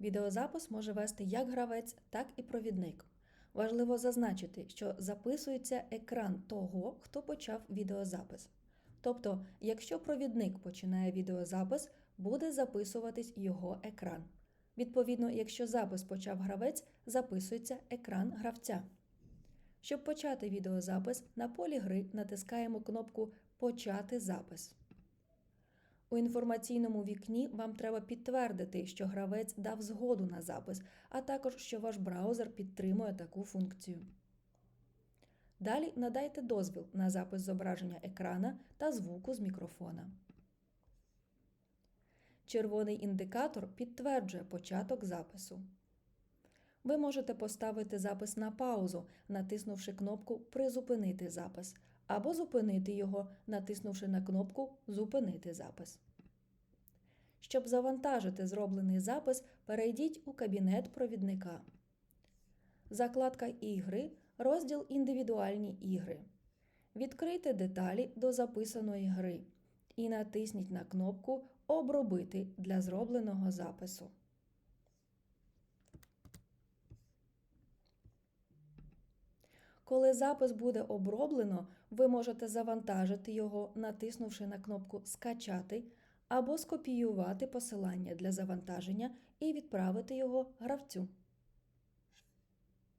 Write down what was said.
Відеозапис може вести як гравець, так і провідник. Важливо зазначити, що записується екран того, хто почав відеозапис. Тобто, якщо провідник починає відеозапис, буде записуватись його екран. Відповідно, якщо запис почав гравець, записується екран гравця. Щоб почати відеозапис, на полі гри натискаємо кнопку Почати запис. У інформаційному вікні вам треба підтвердити, що гравець дав згоду на запис, а також що ваш браузер підтримує таку функцію. Далі надайте дозвіл на запис зображення екрана та звуку з мікрофона. Червоний індикатор підтверджує початок запису. Ви можете поставити запис на паузу, натиснувши кнопку Призупинити запис, або зупинити його, натиснувши на кнопку Зупинити запис. Щоб завантажити зроблений запис, перейдіть у кабінет провідника. Закладка Ігри, розділ Індивідуальні ігри. Відкрийте деталі до записаної гри і натисніть на кнопку Обробити для зробленого запису. Коли запис буде оброблено, ви можете завантажити його, натиснувши на кнопку Скачати або скопіювати посилання для завантаження і відправити його гравцю.